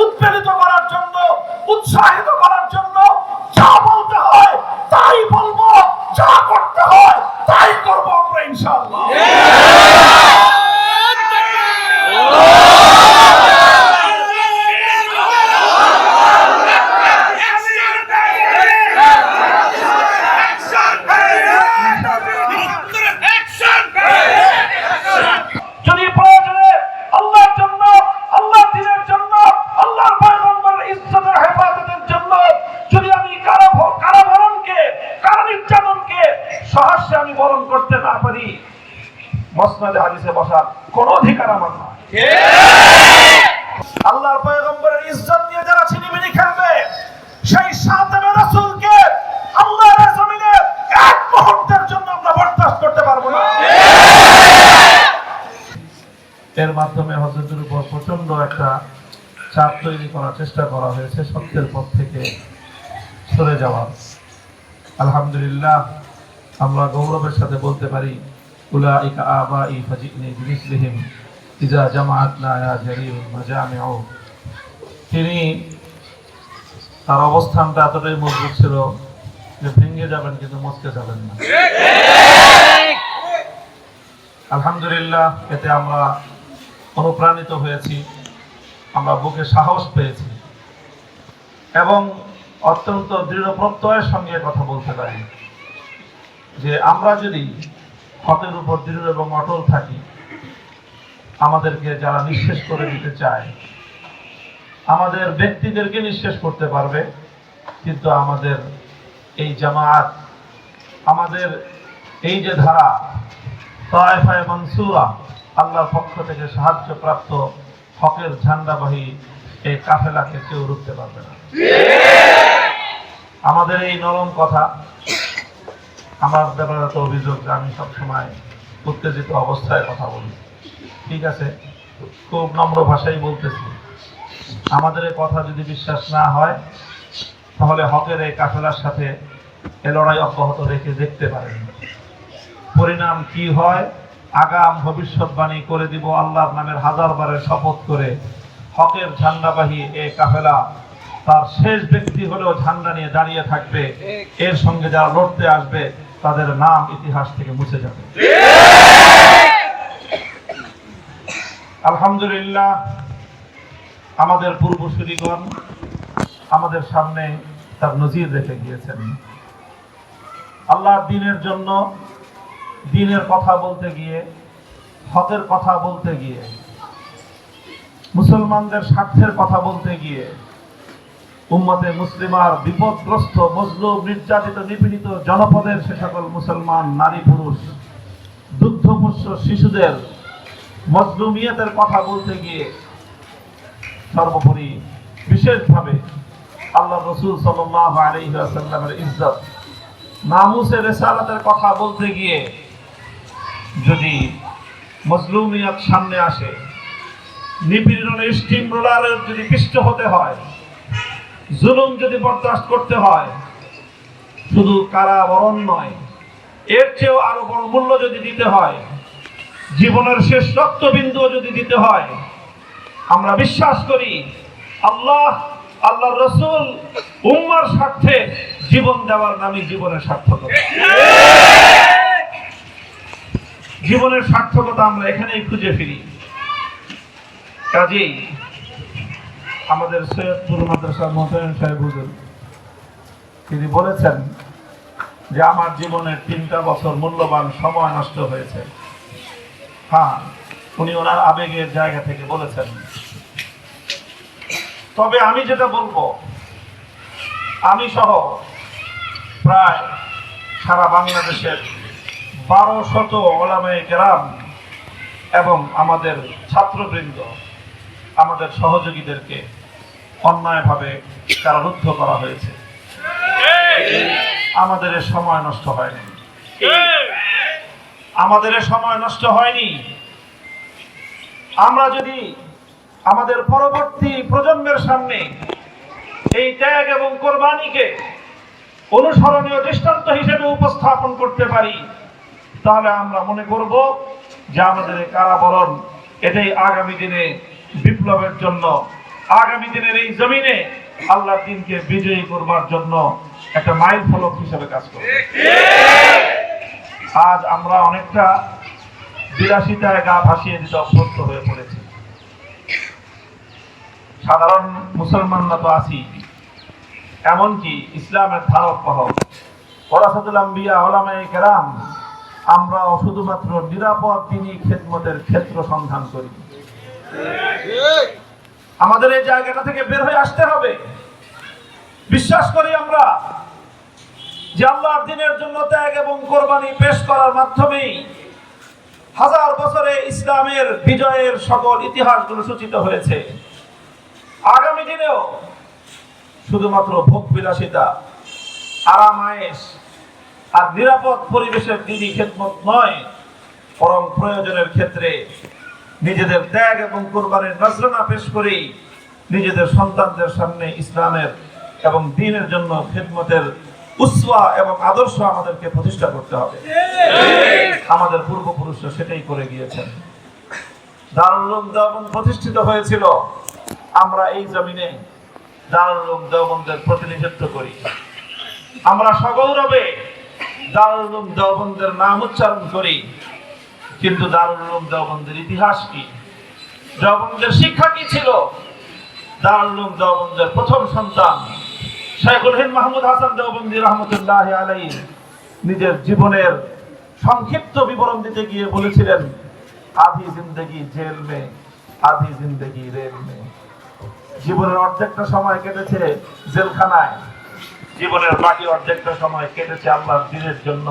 উৎপেলিত করার জন্য, উৎসাহিত করার জন্য যা বলতে হয় তাই বলব, যা করতে হয় তাই করব আমরা ইনশাআল্লাহ যদি প্রয়োজনে আল্লাহর জন্য আল্লাহর দিনের জন্য আল্লাহর পয়গম্বরের ইজ্জতের হেফাজতের জন্য যদি আমি কারও কারাবরণকে কারও নির্যাতনকে সহস্যে আমি বরণ করতে না পারি মসনাদে হাদিসে বসার কোন অধিকার আমার না আল্লাহর পয়গম্বরের ইজ্জত নিয়ে যারা ছিনিমিনি খেলবে সেই সাতেমে রাসূলকে আল্লাহর জমিনে এক মুহূর্তের জন্য আমরা বরদাস্ত করতে পারব না। এর মাধ্যমে হজরতের উপর প্রচণ্ড একটা চাপ তৈরি করার চেষ্টা করা হয়েছে সত্যের পথ থেকে সরে যাওয়ার। আলহামদুলিল্লাহ আমরা গৌরবের সাথে বলতে পারি উলাইকা আবাই ফাজিনি বিমিসলিহিম। ইজা জামাআতনা ইয়া জারির মাজামিউ। তিনি তার অবস্থানটা এতটাই মজবুত ছিল যে ভেঙে যাবেন কিন্তু মচকে যাবেন না। আলহামদুলিল্লাহ, এতে আমরা অনুপ্রাণিত হয়েছি, আমরা বুকে সাহস পেয়েছি এবং অত্যন্ত দৃঢ় প্রত্যয়ের সঙ্গে কথা বলতে পারি যে আমরা যদি হতের উপর দৃঢ় এবং অটল থাকি আমাদেরকে যারা নিঃশেষ করে দিতে চায় আমাদের ব্যক্তিদেরকে নিঃশেষ করতে পারবে কিন্তু আমাদের এই জামাত আমাদের এই যে ধারা তায়েফায়ে মনসুরা আল্লাহর পক্ষ থেকে সাহায্যপ্রাপ্ত হকের ঝান্ডাবাহী এই কাফেলাকে কেউ রুখতে পারবে না। আমাদের এই নরম কথা আমার ব্যাপারে তো অভিযোগ যে আমি সবসময় উত্তেজিত অবস্থায় কথা বলি। ঠিক আছে? খুব নম্র ভাষাই বলতেছি। আমাদের কথা যদি বিশ্বাস না হয়, তাহলে হকের এই কাফেলার সাথে এ লড়াই অব্যাহত রেখে দেখতে পারেন। পরিণাম কি হয়? আগাম ভবিষ্যৎবাণী করে দিব আল্লাহর নামের হাজার বারের শপথ করে হকের ঝান্ডাবাহী এ কাফেলা তার শেষ ব্যক্তি হলেও ঝান্ডা নিয়ে দাঁড়িয়ে থাকবে। এর সঙ্গে যারা লড়তে আসবে তাদের নাম ইতিহাস থেকে মুছে যাবে। আলহামদুলিল্লাহ, আমাদের পূর্বসূরিগণ আমাদের সামনে তার নজির রেখে গিয়েছেন। আল্লাহ দিনের জন্য দিনের কথা বলতে গিয়ে, হকের কথা বলতে গিয়ে, মুসলমানদের স্বার্থের কথা বলতে গিয়ে উম্মতে মুসলিমার বিপদগ্রস্ত, মজলুম, নির্যাতিত, নিপীড়িত জনপদের সে সকল মুসলমান, নারী, পুরুষ দুগ্ধপুষ্য শিশুদের মজলুমিয়তের কথা বলতে গিয়ে সর্বোপরি বিশেষভাবে আল্লাহ রসুল সাল্লাহ আলহিহাসাল্লামের ইজ্জত নামুসের রেসালাতের কথা বলতে গিয়ে যদি মজলুমিয়াত সামনে আসে, নিপীড়নের স্টিম রোলারের যদি পিষ্ট হতে হয় জুলুম যদি বরদাস্ত করতে হয়, শুধু কারাবরণ নয়, এর চেয়েও আরও বড় মূল্য যদি দিতে হয়, জীবনের শেষ রক্তবিন্দুও যদি দিতে হয়, আমরা বিশ্বাস করি আল্লাহ আল্লাহ রসুল উম্মার স্বার্থে জীবন দেওয়ার নামই জীবনের সার্থকতা। জীবনের সার্থকতা আমরা এখানেই খুঁজে ফিরি। কাজেই আমাদের সৈয়দপুর মাদ্রাসা মোতায়েন সাহেব হুজুর। তিনি বলেছেন যে আমার জীবনের তিনটা বছর মূল্যবান সময় নষ্ট হয়েছে। হ্যাঁ উনি ওনার আবেগের জায়গা থেকে বলেছেন। তবে আমি যেটা বলব, আমি সহ প্রায় সারা বাংলাদেশের বারো শত ওলামে গ্রাম এবং আমাদের ছাত্রবৃন্দ, আমাদের সহযোগীদেরকে অন্যায়ভাবে কারারুদ্ধ করা হয়েছে। আমাদের সময় নষ্ট হয়নি। আমাদের সময় নষ্ট হয়নি। আমরা যদি আমাদের পরবর্তী প্রজন্মের সামনে এই ত্যাগ এবং কোরবানিকে অনুসরণীয় দৃষ্টান্ত হিসেবে উপস্থাপন করতে পারি, তাহলে আমরা মনে করব যে আমাদের কারাবরণ এটাই আগামী দিনে বিপ্লবের জন্য আগামী দিনের এই জমিনে আল্লাহর দিনকে বিজয়ী করবার জন্য একটা মাইল ফলক হিসেবে কাজ করবে। আজ আমরা অনেকটা বিলাসিতায় গা ভাসিয়ে দিতে অভ্যস্ত হয়ে পড়েছি। সাধারণ মুসলমানরা তো আছি। এমনকি ইসলামের ধারক বাহক কেরাম, আমরাও শুধুমাত্র নিরাপদ দিনই খেদমতের ক্ষেত্র সন্ধান করি। আমাদের এই জায়গাটা থেকে বের হয়ে আসতে হবে। বিশ্বাস করি আমরা যে আল্লাহর দিনের জন্য ত্যাগ এবং কোরবানি পেশ করার মাধ্যমেই হাজার বছরে ইসলামের বিজয়ের সকল ইতিহাসগুলো সূচিত হয়েছে। আগামী দিনেও শুধুমাত্র ভোগ বিলাসিতা, আরাম আয়েস আর নিরাপদ পরিবেশের দিনই খেদমত নয়, বরং প্রয়োজনের ক্ষেত্রে নিজেদের ত্যাগ এবং কোরবানির নজরানা পেশ করেই নিজেদের সন্তানদের সামনে ইসলামের এবং দিনের জন্য খেদমতের উসওয়া এবং আদর্শ আমাদেরকে প্রতিষ্ঠা করতে হবে। আমাদের পূর্বপুরুষরা সেটাই করে গিয়েছেন। দারুল উলুম দেওবন্দ প্রতিষ্ঠিত হয়েছিল। আমরা এই জমিনে দারুল উলুম দেওবন্দের প্রতিনিধিত্ব করি। আমরা সগৌরবে দারুল উলুম দেওবন্দের নাম উচ্চারণ করি। কিন্তু দারুল উলুম দেওবন্দের ইতিহাস কি? দেওবন্দের শিক্ষা কি ছিল? দারুল উলুম দেওবন্দের প্রথম সন্তান শেখুল হিন্দ মাহমুদ হাসান দেওবন্দি রহমতুল্লাহ আলাই নিজের জীবনের সংক্ষিপ্ত বিবরণ দিতে গিয়ে বলেছিলেন, আধি জিন্দগি জেল মে, আধি জিন্দগি রেল মে। জীবনের অর্ধেকটা সময় কেটেছে জেলখানায়, জীবনের বাকি অর্ধেকটা সময় কেটেছে আল্লাহর দিনের জন্য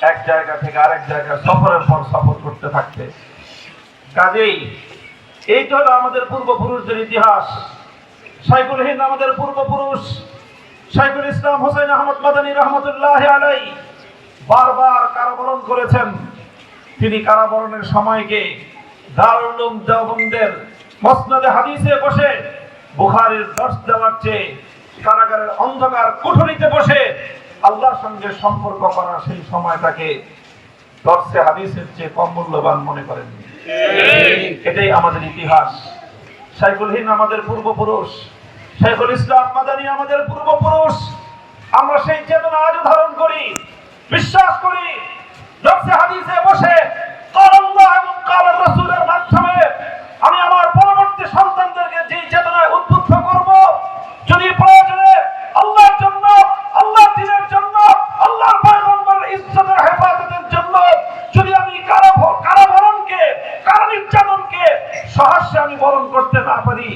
এক জায়গা থেকে আরেক জায়গায় সফরের পর সফর করতে থাকতে কাজেই এই হলো আমাদের পূর্বপুরুষদের ইতিহাস। সাইকুল হিন্দ আমাদের পূর্বপুরুষ। সাইকুল ইসলাম হোসেন আহমদ মাদানী রহমতুল্লাহ আলাই বারবার কারাবরণ করেছেন। তিনি কারাবরণের সময়কে দারুল উলুম দেওবন্দের মসনদে হাদিসে বসে, বুখারীর দর্শ দেওয়ার চেয়ে কারাগারের অন্ধকার কুঠুরিতে বসে আল্লাহর সঙ্গে সম্পর্ক করা সেই সময়টাকে দর্শে হাদিসের চেয়ে কম মূল্যবান মনে করেন। এটাই আমাদের ইতিহাস। শাইখুল হিন্দ আমাদের পূর্বপুরুষ। শাইখুল ইসলাম মাদানী আমাদের পূর্বপুরুষ। আমরা সেই চেতনা আজও ধারণ করি, বিশ্বাস করি। দর্শে হাদিসে বসে কাল এবং কাল রাসূলের মাধ্যমে আমি আমার পরবর্তী সন্তানদেরকে বরণ করতে না পারি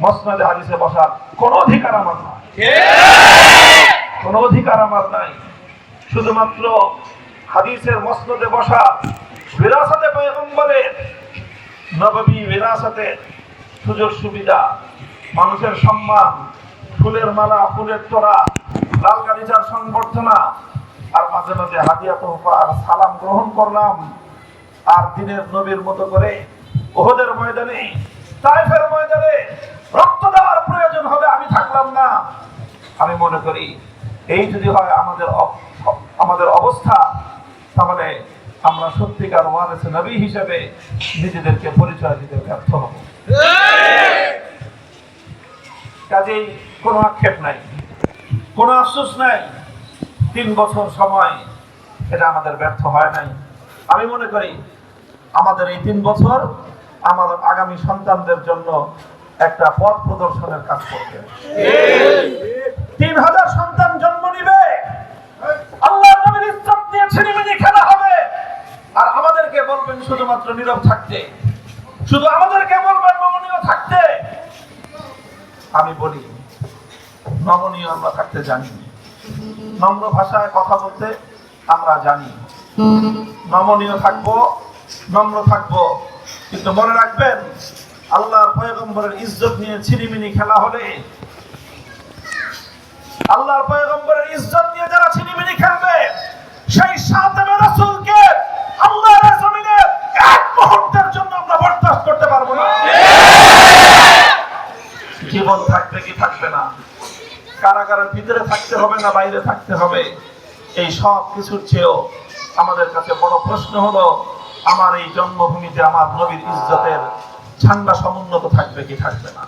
মসনদে হাদিসে বসার কোন অধিকার আমার নাই। কোন অধিকার আমার নাই। শুধুমাত্র হাদিসের মসনদে বসা বিরাসতে পয়গম্বরের নববী বিরাসতে সুযোগ সুবিধা মানুষের সম্মান ফুলের মালা ফুলের তোরা লাল গালিচার সংবর্ধনা আর মাঝে মাঝে হাদিয়া তোহফা আর সালাম গ্রহণ করলাম আর দিনের নবীর মতো করে ওহদের ময়দানে, তাইফের ময়দানে রক্ত দেওয়ার প্রয়োজন হবে, আমি থাকলাম না। আমি মনে করি, এই যদি হয় আমাদের আমাদের অবস্থা, তাহলে আমরা সত্যিকার ওয়ারেস নবী হিসেবে নিজেদেরকে পরিচয় দিতে ব্যর্থ হব। কাজেই কোনো আক্ষেপ নাই, কোনো আফসোস নাই, তিন বছর সময় এটা আমাদের ব্যর্থ হয় নাই। আমি মনে করি, আমাদের এই তিন বছর আমাদের আগামী সন্তানদের জন্য একটা পথ প্রদর্শনের কাজ করবে। তিন হাজার সন্তান জন্ম নিবে। আল্লাহ নবীর ইজ্জত নিয়ে ছিনিমিনি খেলা হবে। আর আমাদেরকে বলবেন শুধুমাত্র নীরব থাকতে। শুধু আমাদেরকে বলবেন নমনীয় থাকতে। আমি বলি, নমনীয় আমরা থাকতে জানি নম্র ভাষায় কথা বলতে আমরা জানি। নমনীয় থাকব, নম্র থাকব। কিন্তু মনে রাখবেন, আল্লাহর পয়গম্বরের ইজ্জত নিয়ে ছিনিমিনি খেলা হলে, আল্লাহর পয়গম্বরের ইজ্জত নিয়ে যারা ছিনিমিনি খেলবে, সেই সাতেমে রাসূলকে আল্লাহর জমিনে এক মুহূর্তের জন্য আমরা বরদাস্ত করতে পারব না। জীবন থাকবে কি থাকবে না? কারাগারের ভিতরে থাকতে হবে না বাইরে থাকতে হবে? এই সব কিছুর চেয়েও আমাদের কাছে বড় প্রশ্ন হলো আমার এই জন্মভূমিতে আমার নবীর ইজ্জতের ঝান্ডা সমুন্নত থাকবে কি থাকবে না?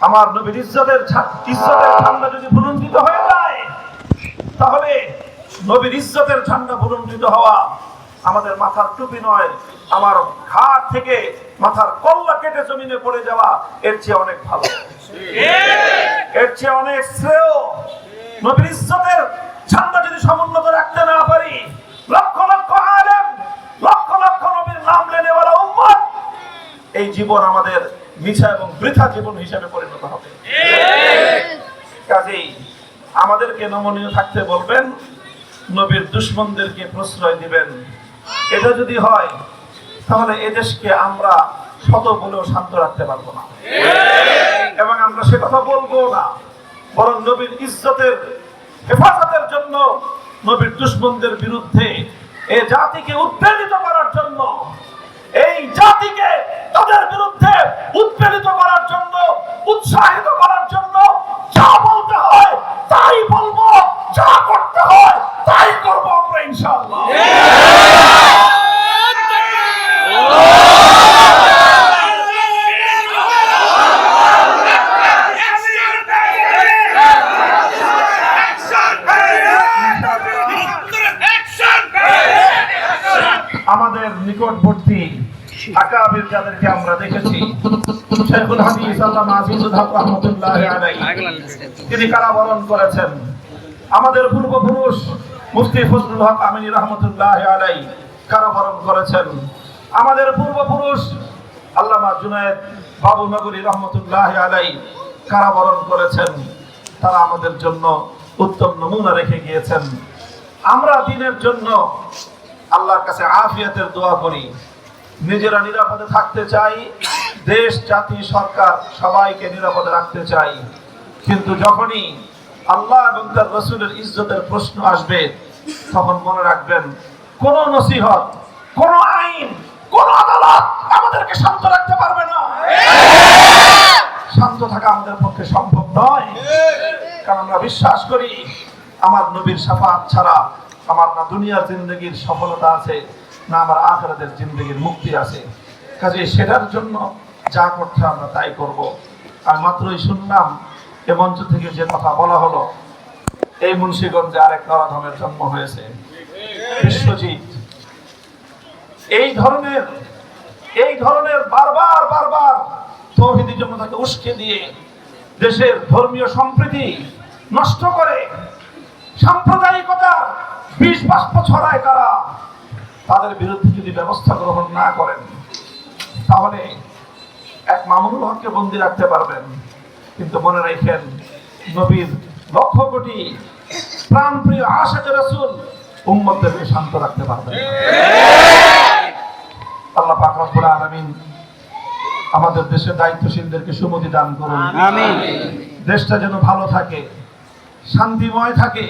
আমার নবীর ইজ্জতের ইজ্জতের ঝান্ডা যদি বুলন্দিত হয়ে যায় তাহলে নবীর ইজ্জতের ঝান্ডা বুলন্দিত হওয়া আমাদের মাথার টুপি নয় আমার ঘাট থেকে মাথার কল্লা কেটে জমিনে পড়ে যাওয়া এর চেয়ে অনেক ভালো। এর চেয়ে অনেক শ্রেয়। নবীর ইজ্জতের ঝান্ডা যদি সমুন্নত রাখতে না পারি লক্ষ লক্ষ আলেম লক্ষ লক্ষ নবীর নাম লেনেওয়ালা উম্মত এই জীবন আমাদের মিছা এবং বৃথা জীবন হিসেবে পরিণত হবে। কাজেই আমাদেরকে নমনীয় থাকতে বলবেন, নবীর দুশ্মনদেরকে প্রশ্রয় দিবেন। এটা যদি হয়, তাহলে এদেশকে আমরা শত বলেও শান্ত রাখতে পারব না। এবং আমরা সে কথা বলব না, বরং নবীর ইজ্জতের হেফাজতের জন্য, নবীর দুশ্মনদের বিরুদ্ধে এ জাতিকে উৎপেলিত করার জন্য, এই জাতিকে তাদের বিরুদ্ধে উৎপেলিত করার জন্য, উৎসাহিত করার জন্য যা বলতে হয় তাই বলব, যা করতে হয় তাই করব আমরা ইনশাআল্লাহ। আকাবির যাদেরকে আমরা দেখেছি। শেখুল হাদিস আল্লামা আজিজুল হক রহমতুল্লাহ আলাইহি। তিনি কারাবরণ করেছেন। আমাদের পূর্বপুরুষ মুফতি ফজলুল হক আমিনী রহমতুল্লাহ আলাই কারাবরণ করেছেন। আমাদের পূর্বপুরুষ আল্লামা জুনায়েদ বাবু নগরী রহমতুল্লাহ আলাই কারাবরণ করেছেন। তারা আমাদের জন্য উত্তম নমুনা রেখে গিয়েছেন। আমরা দিনের জন্য আল্লাহর কাছে আফিয়াতের দোয়া করি। নিজেরা নিরাপদে থাকতে চাই। দেশ, জাতি, সরকার সবাইকে নিরাপদে রাখতে চাই। কিন্তু যখনই আল্লাহ এবং তার রসুলের ইজ্জতের প্রশ্ন আসবে, তখন মনে রাখবেন, কোন নসিহত, কোন আইন, কোন আদালত আমাদেরকে শান্ত রাখতে পারবে না। শান্ত থাকা আমাদের পক্ষে সম্ভব নয়। কারণ আমরা বিশ্বাস করি, আমার নবীর সাফাত ছাড়া আমার না দুনিয়ার জিন্দগির সফলতা আছে। না আমার আখরাতের জিন্দগির মুক্তি আছে। কাজে সেটার জন্য যা করতে আমরা তাই করব। আর মাত্রই শুনলাম, এ মঞ্চ থেকে যে কথা বলা হলো, এই মুন্সিগঞ্জে আরেক নরাধমের জন্ম হয়েছে। বিশ্বজিৎ। এই ধরনের এই ধরনের বারবার বারবার তৌহিদি জনতাকে উস্কে দিয়ে দেশের ধর্মীয় সম্প্রীতি নষ্ট করে সাম্প্রদায়িকতা বিষ বাষ্প ছড়ায় কারা তাদের বিরুদ্ধে যদি ব্যবস্থা গ্রহণ না করেন তাহলে এক মামুনুল হককে বন্দি রাখতে পারবেন কিন্তু মনে রাখেন নবীর লক্ষ কোটি প্রাণপ্রিয় আশাক রসুল উম্মতদেরকে শান্ত রাখতে পারবেন। আল্লাহ পাক রব্বুল আলামিন আমাদের দেশের দায়িত্বশীলদেরকে সুমতি দান করুন আমিন। দেশটা যেন ভালো থাকে শান্তিময় থাকে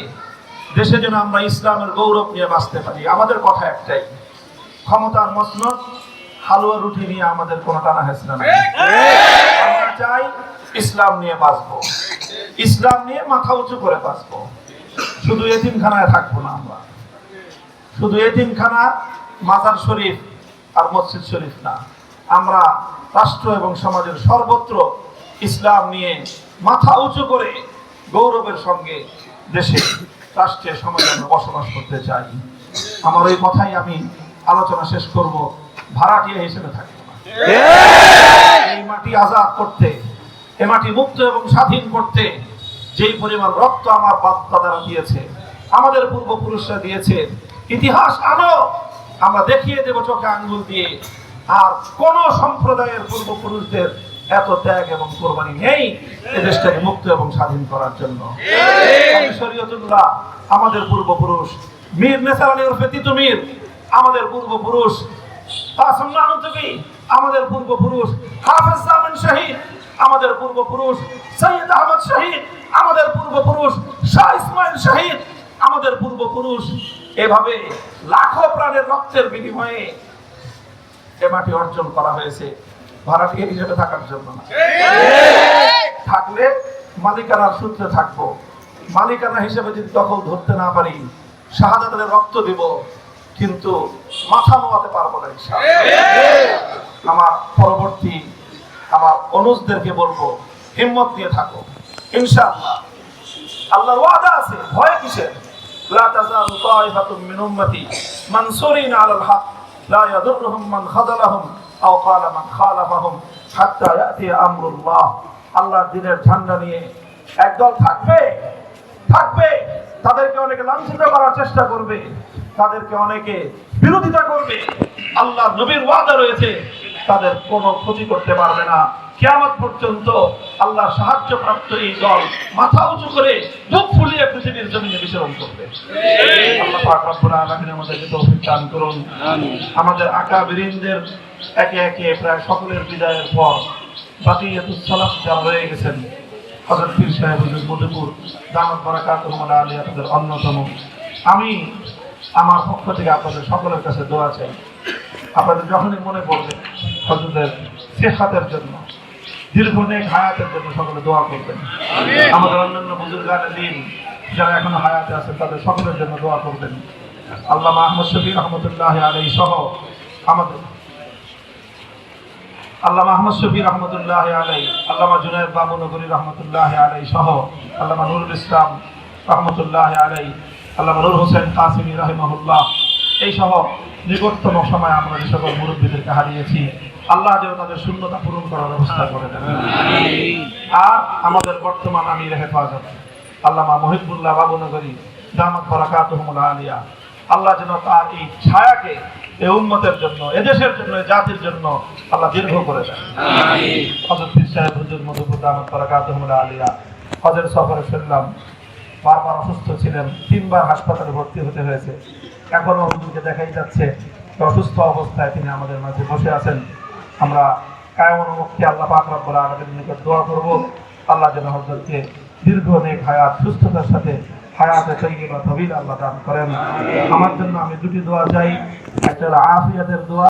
দেশে যেন আমরা ইসলামের গৌরব নিয়ে বাঁচতে পারি। আমাদের কথা একটাই, ক্ষমতার মসনদ, হালুয়া রুটি নিয়ে আমাদের কোনো টানা হেসরা নাই। আমরা চাই ইসলাম নিয়ে বাঁচবো। ইসলাম নিয়ে মাথা উঁচু করে বাঁচবো। শুধু এতিমখানায় থাকব না আমরা। শুধু এতিমখানা, মাজার শরীফ আর মসজিদ শরীফ না। আমরা রাষ্ট্র এবং সমাজের সর্বত্র ইসলাম নিয়ে মাথা উঁচু করে গৌরবের সঙ্গে দেশে রাষ্ট্রে সমাজে আমরা বসবাস করতে চাই। আমার ওই কথাই আমি আলোচনা শেষ করব। ভাড়াটিয়া হিসেবে থাকব এই মাটি আজাদ করতে, এ মাটি মুক্ত এবং স্বাধীন করতে, যেই পরিমাণ রক্ত আমার বাপ দাদারা দিয়েছে, আমাদের পূর্বপুরুষরা দিয়েছে, ইতিহাস আনো, আমরা দেখিয়ে দেব চোখে আঙ্গুল দিয়ে। আর কোন সম্প্রদায়ের পূর্বপুরুষদের এত ত্যাগ এবং কোরবানি নেই এ দেশটাকে মুক্ত এবং স্বাধীন করার জন্য। শরীয়তুল্লাহ আমাদের পূর্বপুরুষ মীর নেসার আলী ওরফে তিতু মীর আমাদের পূর্বপুরুষ নানুতুবি আমাদের পূর্বপুরুষ হাফেজ জামিন শহীদ আমাদের পূর্বপুরুষ সৈয়দ আহমদ শহীদ আমাদের পূর্বপুরুষ শাহ ইসমাইল শহীদ আমাদের পূর্বপুরুষ এভাবে লাখো প্রাণের রক্তের বিনিময়ে এ মাটি অর্জন করা হয়েছে। ভাড়াটিয়া হিসেবে থাকার জন্য। না থাকলে মালিকানার সূত্রে থাকব। মালিকানা হিসেবে যদি দখল ধরতে না পারি, শাহাদাতের রক্ত দিব, কিন্তু মাথা নোয়াতে পারব না আমার পরবর্তী অনুজদেরকে বলব, হিম্মত দিয়ে থাকো। ইনশাআল্লাহ। আল্লাহর ওয়াদা আছে, ভয় কিসের? লা তাজালু তাইফাতুম মিন উম্মতি, মানসুরিন আলাল হক, লা ইয়াদুররুহুম মান খাযালাহুম আও ক্বালা মান খালাফাহুম হাত্তা ইয়াতি আমরুল্লাহ। আল্লাহর দ্বীনের ঝান্ডা নিয়ে একদল থাকবে থাকবে তাদেরকে অনেকে লাঞ্ছিত করার চেষ্টা করবে তাদেরকে অনেকে বিরোধিতা করবে। আল্লাহ নবীর ওয়াদা রয়েছে তাদের কোনো ক্ষতি করতে পারবে না। কিয়ামত পর্যন্ত আল্লাহ সাহায্য প্রাপ্ত এই দল মাথা উঁচু করে বুক ফুলিয়ে পৃথিবীর জমিনে বিচরণ করবে। আল্লাহ পাক রব্বুল আলামিন আমাদেরকে তৌফিক দান করুন। আমাদের আকাবিরিনদের একে একে প্রায় সকলের বিদায়ের পর বাকিয়াতুস সালাফ যারা রয়ে গেছেন হযরত পীর সাহেব হুজুর মধুপুর দামাত বারাকাতুহু আলিয়া তাদের অন্যতম। আমি আমার পক্ষ থেকে আপনাদের সকলের কাছে দোয়া চাই। আপনাদের যখনই মনে পড়বে হজরতের সেহাতের জন্য দীর্ঘ নেক হায়াতের জন্য সকলে দোয়া করবেন। আমাদের অন্যান্য বুজুর্গান দিন যারা এখনও হায়াতে আছেন তাদের সকলের জন্য দোয়া করবেন। আল্লাহ আহমদ শফি রহমতুল্লাহ আলী সহ আমাদের আল্লামা আহমদ শফি রহমতুল্লাহ আলাই আল্লামা জুনায়দ বাবু নগরী রহমতুল্লাহ আলাই সহ, আল্লামা নুরুল ইসলাম রহমতুল্লাহ আলাই আল্লামা নুর হোসেন কাসিমি রহিমহুল্লাহ, এই সহ নিকটতম সময় আমরা যে সকল মুরব্বীদেরকে হারিয়েছি, আল্লাহ যেন তাদের শূন্যতা পূরণ করার ব্যবস্থা করে দেন। আর আমাদের বর্তমান আমির হেফাজত, আল্লামা মহিবুল্লাহ বাবু নগরী দামাত বরাকাতুহমুল্লাহ আলিয়া আল্লাহ যেন তার এই ছায়াকে এই উম্মতের জন্য এদেশের জন্য এই জাতির জন্য আল্লাহ দীর্ঘ করে দেন। হজরত পীর সাহেব হুজুর মধুপুর আলিয়া হজের সফরে শুনলাম বারবার অসুস্থ ছিলেন তিনবার হাসপাতালে ভর্তি হতে হয়েছে। এখনও হুজুরকে দেখাই যাচ্ছে অসুস্থ অবস্থায় তিনি আমাদের মাঝে বসে আছেন। আমরা কায়মন মুক্তি আল্লাহ পাক রব্বুল আলামিনের নিকট দোয়া করব। আল্লাহ যেন হজরতকে দীর্ঘ নেক হায়াত সুস্থতার সাথে হায়াতে তৈরি বা তবিল আল্লাহ দান করেন। আমার জন্য আমি দুটি দোয়া চাই, একটা আফিয়াতের দোয়া।